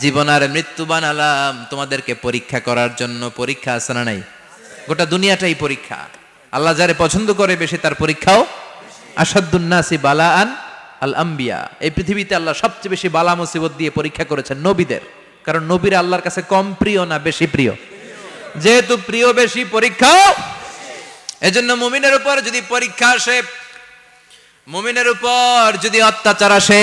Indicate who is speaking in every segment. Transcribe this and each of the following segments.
Speaker 1: জীবন আর মৃত্যু বানালাম, তোমাদেরকে পরীক্ষা করার জন্য। পরীক্ষা আছে না নাই? গোটা দুনিয়াটাই পরীক্ষা। আল্লাহ যারে পছন্দ করে বেশি, তার পরীক্ষাও আসাদুন্নাসি বালা আন আল আম্বিয়া এই পৃথিবীতে আল্লাহ সবচেয়ে বেশি বালা মুসিবত দিয়ে পরীক্ষা করেছেন নবীদের। কারণ নবীর আল্লাহর কাছে কম প্রিয় না বেশি প্রিয়? যেহেতু প্রিয় বেশি, পরীক্ষাও এজন্য মুমিনের উপর যদি পরীক্ষা আসে, মুমিনের উপর যদি অত্যাচার আসে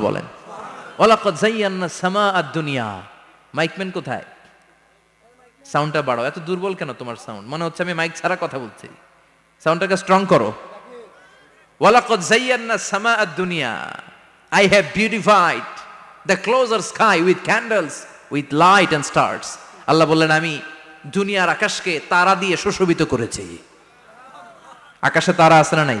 Speaker 1: বলেন। ওয়ালাকাদ যায়্যানা সামাআদ দুনিয়া। মাইকম্যান কোথায়? সাউন্ডটা বাড়াও। এত দুর্বল কেন তোমার সাউন্ড? মনে হচ্ছে আমি মাইক ছাড়া কথা বলছি। সাউন্ডটাকে স্ট্রং করো। ওয়ালাকাদ যায়্যানা সামাআদ দুনিয়া। I have beautified the closer sky with candles light and আল্লাহ বললেন, আমি দুনিয়ার আকাশকে তারা দিয়ে সুশোভিত করেছি। আকাশে তারা আছে না নাই?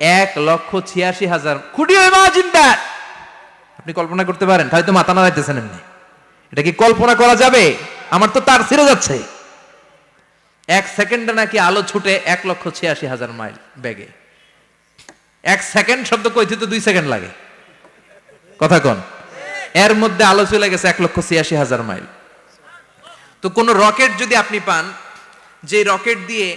Speaker 1: এক লক্ষ ছিয়াশি হাজার। খুঁটি ইমাজিন দ্যাট আপনি কল্পনা করতে পারেন হয়তো মাথা নাড়াইতেছেন এমনি। এটা কি কল্পনা করা যাবে? আমার তো তার ছিঁড়ে যাচ্ছে। এক সেকেন্ডে নাকি আলো ছুটে এক লক্ষ ছিয়াশি হাজার মাইল বেগে। এক সেকেন্ড শব্দ কইতে তো দুই সেকেন্ড লাগে। কথা কোন। এর মধ্যে আলো চলে গেছে এক লক্ষ ছিয়াশি হাজার মাইল। তো কোন রকেট যদি আপনি পান যে রকেট দিয়ে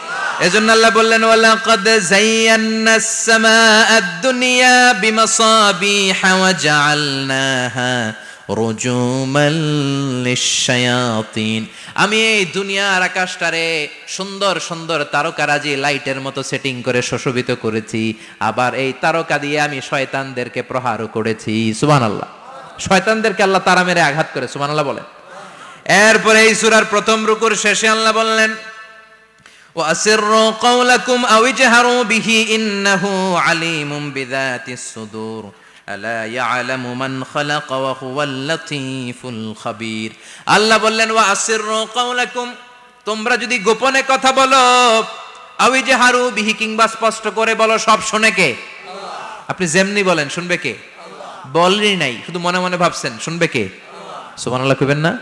Speaker 1: এজন্য আল্লাহ বললেন, ওয়ালাকাদ যায়্যানাস সামাআদ দুনিয়া বিমাসাবিহা ওয়া জাআলনাহা রুজুমাল লিশ-শায়াতিন। আমি এই দুনিয়ার আকাশটারে সুন্দর সুন্দর তারকারাজি লাইটের মতো সেটিং করে সুশোভিত করেছি, আবার এই তারকা দিয়ে আমি শয়তানদেরকে প্রহারও করেছি। সুবহানাল্লাহ। শয়তানদেরকে আল্লাহ তারা মেরে আঘাত করে, সুবহানাল্লাহ বলেন। এরপরে এই সুরার প্রথম রুকুর শেষে আল্লাহ বললেন وأسروا قولكم أو اجهروا به إنه عليم بذات الصدور ألا يعلم من خلق وهو اللطيف الخبير আল্লাহ বললেন وأسروا قولكم তোমরা যদি গোপনে কথা বলো আও ইজহারু বিহি কিংবা স্পষ্ট করে বলো সব শুনে কে আপনি যেমনি বলেন শুনবে কে বলেনই নাই শুধু মনে মনে ভাবছেন শুনবে কে সুবহানাল্লাহ কইবেন না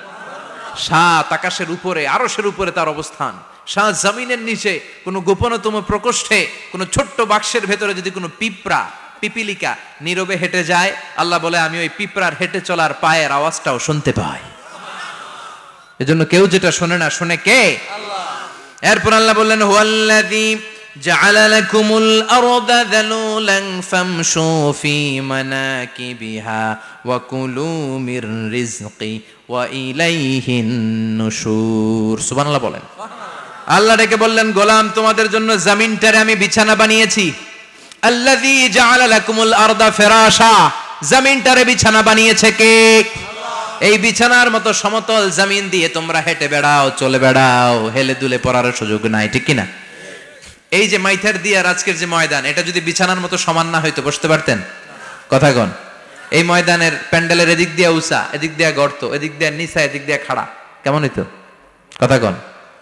Speaker 1: সাত আকাশের উপরে আরশের উপরে তার অবস্থান শাহ জামিনের নিচে কোনো গোপনতম প্রকোষ্ঠে, কোনো ছোট্ট বাক্সের ভেতরে যদি কোনো পিঁপড়া, পিপিলিকা নীরবে হেঁটে যায়, আল্লাহ বলে, আমি ওই পিঁপড়ার হেঁটে চলার পায়ের আওয়াজটাও শুনতে পাই। এজন্য কেউ যেটা শোনে না, শোনে কে? এরপর আল্লাহ বললেন, হুয়াল্লাযী ওয়া ইলাইহিন বলেন। আল্লাহ ডেকে বললেন, গোলাম, তোমাদের জন্য জমিনটারে আমি বিছানা বানিয়েছি। আল্লাযী জাআলা লাকুমুল আরদা ফিরাশা। জমিনটারে বিছানা বানিয়েছে কে? এই বিছানার মতো সমতল জমিন দিয়ে তোমরা হেঁটে বেড়াও, চলে বেড়াও। হেলে দুলে পড়ার সুযোগ নাই, ঠিক কিনা? এই যে মাইথার দিয়ার আজকের যে ময়দান, এটা যদি বিছানার মতো সমান না হইতো, বসতে পারতেন? কথা কন। এই ময়দানের প্যান্ডেলের এদিক দিয়ে উষা এদিক দিয়ে গর্ত, এদিক দিয়ে নিচা, এদিক দিয়ে খাড়া। কেমন হইতো? কথা কন।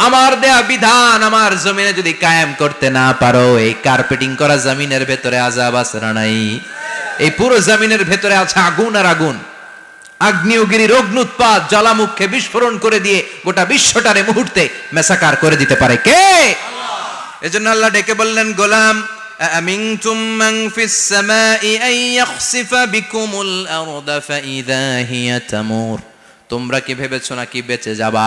Speaker 1: আমার দেয়া বিধান আমার জমিনে যদি কায়েম করতে না পারো এই কার্পেটিং করা জমিনের ভেতরে আজাব আছে না নাই এই পুরো জমিনের ভেতরে আছে আগুন আর আগুন আগ্নেয়গিরির অগ্নুৎপাত জ্বালামুখে বিস্ফোরণ করে দিয়ে গোটা বিশ্বটারে মুহূর্তে মেসাকার করে দিতে পারে কে এজন্য আল্লাহ ডেকে বললেন গোলাম أأمنتم من في السماء أن يخسف بكم الأرض فإذا هي تمور তোমরা কি ভেবেছো নাকি বেঁচে যাবা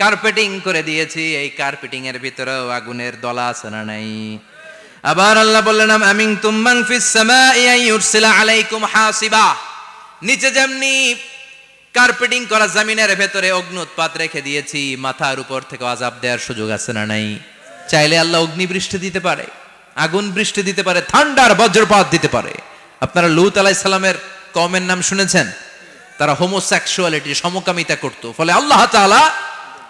Speaker 1: কার্পেটিং করে দিয়েছি, এই কার্পেটিং এর ভিতরেও আগুনের দলা না নাই? আবার আল্লাহ বললেন আমিন তুম্মান ফিস সামাই ইউরসিলা আলাইকুম হাসিবা। নিচে যেমনি কার্পেটিং করা জমিনের ভেতরে অগ্নি উৎপাত রেখে দিয়েছি, মাথার উপর থেকে আজাব দেওয়ার সুযোগ আছে না নাই? চাইলে আল্লাহ অগ্নি বৃষ্টি দিতে পারে, আগুন বৃষ্টি দিতে পারে, ঠান্ডার বজ্রপাত দিতে পারে। আপনারা লুত আলাইহিস সালামের কমের নাম শুনেছেন? তারা হোমোসেক্সুয়ালিটি সমকামিতা করত। ফলে আল্লাহ তাআলা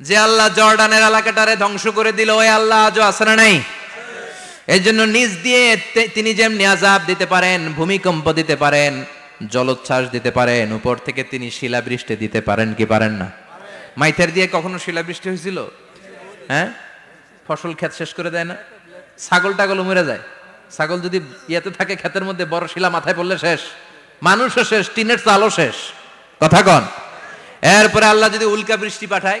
Speaker 1: যে আল্লাহ জর্ডানের এলাকাটারে ধ্বংস করে দিল, ওই আল্লাহ আজও না নাই? এই জন্য নিজ দিয়ে তিনি যেমনি আজাব দিতে পারেন, ভূমিকম্প দিতে পারেন, জলোচ্ছ্বাস দিতে পারেন, উপর থেকে তিনি শিলাবৃষ্টি দিতে পারেন কি পারেন না? মাইথের দিয়ে কখনো শিলাবৃষ্টি হয়েছিল? হ্যাঁ? ফসল ক্ষেত শেষ করে দেয় না? ছাগল টাগল মরে যায়। ছাগল যদি ইয়েতে থাকে, ক্ষেতের মধ্যে বড় শিলা মাথায় পড়লে শেষ। মানুষও শেষ, টিনের চালও শেষ। কথা কন। এরপরে আল্লাহ যদি উল্কা বৃষ্টি পাঠায়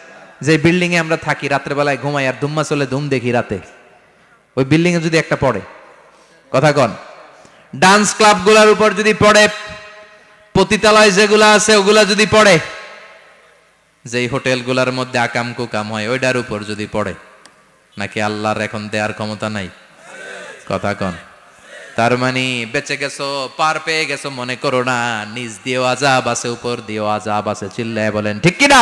Speaker 1: যে বিল্ডিং এ আমরা থাকি, রাত্রেবেলায় ঘুমাই আর ধুম্মা চলে, ধুম দেখি রাতে। ওই বিল্ডিং এ যদি একটা পড়ে, কথা কন। ডান্স ক্লাবগুলোর উপর যদি পড়ে, পতিতালয় যেগুলো আছে, ওগুলা যদি পড়ে, যেই হোটেলগুলোর মধ্যে আকাম কুকাম হয়, ওইটার উপর যদি পড়ে, নাকি আল্লাহর এখন দেয়ার ক্ষমতা নাই? কথা কন। তার মানে বেঁচে গেছো, পার পেয়ে গেছো, মনে করো না নিজ দিয়েও আজাব আছে, উপর দিয়েও আজাব আছে, চিল্লায় বলেন, ঠিক কিনা?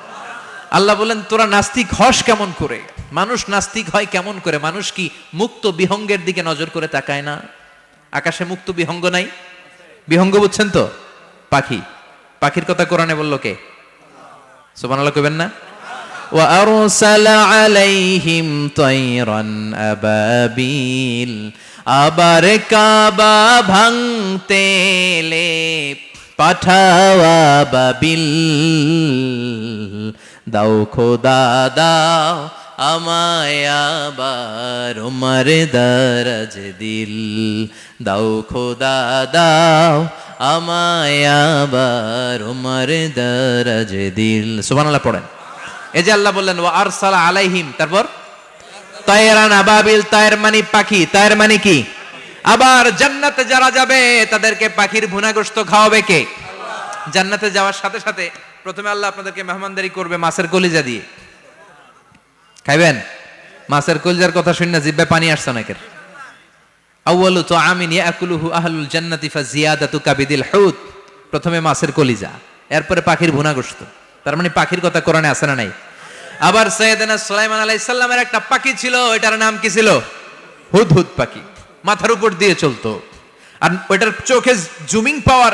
Speaker 1: আল্লাহ বলেন তোরা নাস্তিক হস কেমন করে মানুষ নাস্তিক হয় কেমন করে মানুষ কি মুক্ত বিহঙ্গের দিকে নজর করে তাকায় না আকাশে মুক্ত বিহঙ্গ নাই বিহঙ্গ বুঝছেন তো পাখি পাখির কথা কোরআনে বললো কে সুবহানাল্লাহ কইবেন না وأرسل عليهم طيرا أبابيل আবার কাবা ভাঙতে এলে পাঠাওয়া বাবিল দাও খোদা, দাও আমায় উমর দরজ দিল। দাও খোদা, দাও আমায় উমর দরজ দিল। সুবহানাল্লাহ পড়েন। এই যে আল্লাহ বললেন, ওয়া আরসালা আলাইহিম তারপর তায়রান আবাবিল তায়ের মানে পাখি তায়ের মানে কি? আবার, জান্নাতে যারা যাবে, তাদেরকে পাখির ভুনাগ্রস্ত খাওয়াবে কে? জান্নাতে যাওয়ার সাথে সাথে প্রথমে আল্লাহ আপনাদেরকে মেহমানদারি করবে মাছের কলিজা দিয়ে। খাইবেন? মাছের কলিজার কথা শুনে জিব্বে পানি আসছে অনেকের। আউয়ালু তো আমিন ইয়াকুলুহু আহলুল জান্নাতি কাবিদিল হুত প্রথমে মাছের কলিজা, এরপরে পাখির ভুনাগ্রস্ত তার মানে পাখির কথা কোরআনে আছে না নাই? আবার সৈয়দনা সুলাইমান আলাইহিস সালামের একটা পাখি ছিল এটার নাম কি ছিল? হুদহুদ পাখি। মাথার উপর দিয়ে চলতো। আর ওইটার চোখে জুমিং পাওয়ার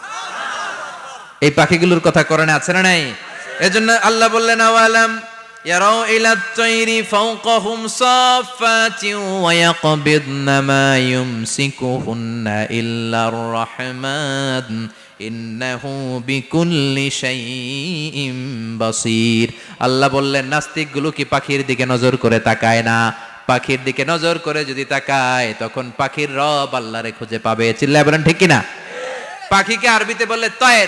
Speaker 1: এই পাখিগুলোর কথা কোরআনে আছে না নাই? এজন্য আল্লাহ বললেন, আওয়ালাম আল্লাহ বললেন, নাস্তিকগুলো কি পাখির দিকে নজর করে তাকায় না? পাখির দিকে নজর করে যদি তাকায়, তখন পাখির রব আল্লাহরে খুঁজে পাবে। চিল্লায় বলেন ঠিক কিনা? পাখিকে আরবিতে বললে তয়ের।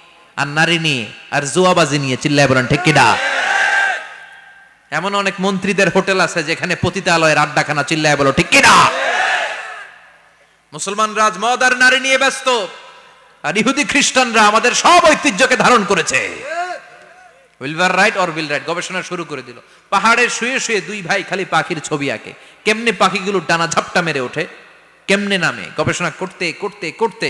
Speaker 1: আর নারী নিয়ে, আর জুয়াবাজি নিয়ে চিল্লায় বলেন, ঠিক কিনা এমন অনেক মন্ত্রীদের হোটেল আছে যেখানে পতিতালয়ের আড্ডাখানা চিল্লায় বলো, ঠিক কিনা মুসলমান রাজ মদ আর নারী নিয়ে ব্যস্ত। আর ইহুদি খ্রিস্টানরা আমাদের সব ঐতিহ্যকে ধারণ করেছে। উইলভার রাইট অর উইল রাইট গবেষণা শুরু করে দিল। পাহাড়ে শুয়ে শুয়ে দুই ভাই খালি পাখির ছবি আঁকে। কেমনে পাখিগুলো ডানা ঝাপটা মেরে ওঠে? কেমনে নামে? গবেষণা করতে করতে করতে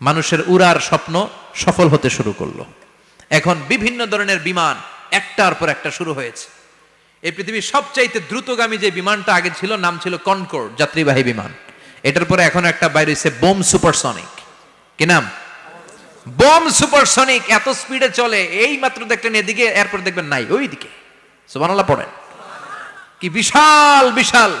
Speaker 1: মানুষের উড়ার স্বপ্ন সফল হতে শুরু করল। এখন বিভিন্ন ধরনের বিমান একটার পর একটা শুরু হয়েছে। এই পৃথিবীর সবচাইতে দ্রুতগামী যে বিমানটা আগে ছিল, নাম ছিল কনকোর্ড যাত্রীবাহী বিমান। এটার পরে এখন একটা বাইরে হচ্ছে বোম সুপারসনিক। কি নাম? বোম সুপারসনিক, এত স্পিডে চলে, এই মাত্র দেখলেন এদিকে, এরপর দেখবেন নাই ওই দিকে সুবহানাল্লাহ, পড়েন। কি বিশাল বিশাল।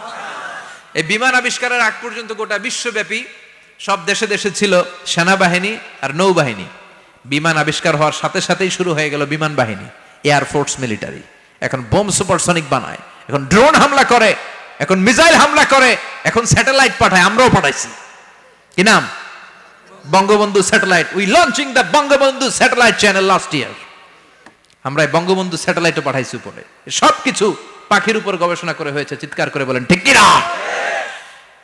Speaker 1: এই বিমান আবিষ্কারের আগ পর্যন্ত গোটা বিশ্বব্যাপী সব দেশে দেশে ছিল সেনাবাহিনী আর নৌবাহিনী। বিমান আবিষ্কার হওয়ার সাথে সাথেই শুরু হয়ে গেল বিমান বাহিনী এয়ারফোর্স মিলিটারি এখন বোম সুপারসনিক বানায়, এখন ড্রোন হামলা করে, এখন মিসাইল হামলা করে, এখন স্যাটেলাইট পাঠায়, আমরাও পাঠাইছি। কি নাম? Bangabandhu satellite. We launching the Bangabandhu satellite channel last year আমরা এই বঙ্গবন্ধু স্যাটেলাইটও পাঠাইছি উপরে। সব কিছু পাখির উপর গবেষণা করে হয়েছে, চিৎকার করে বলেন, ঠিক কিনা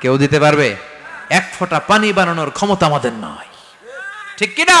Speaker 1: কেউ দিতে পারবে? এক ফোঁটা পানি বানানোর ক্ষমতা আমাদের নয় ঠিক কিনা?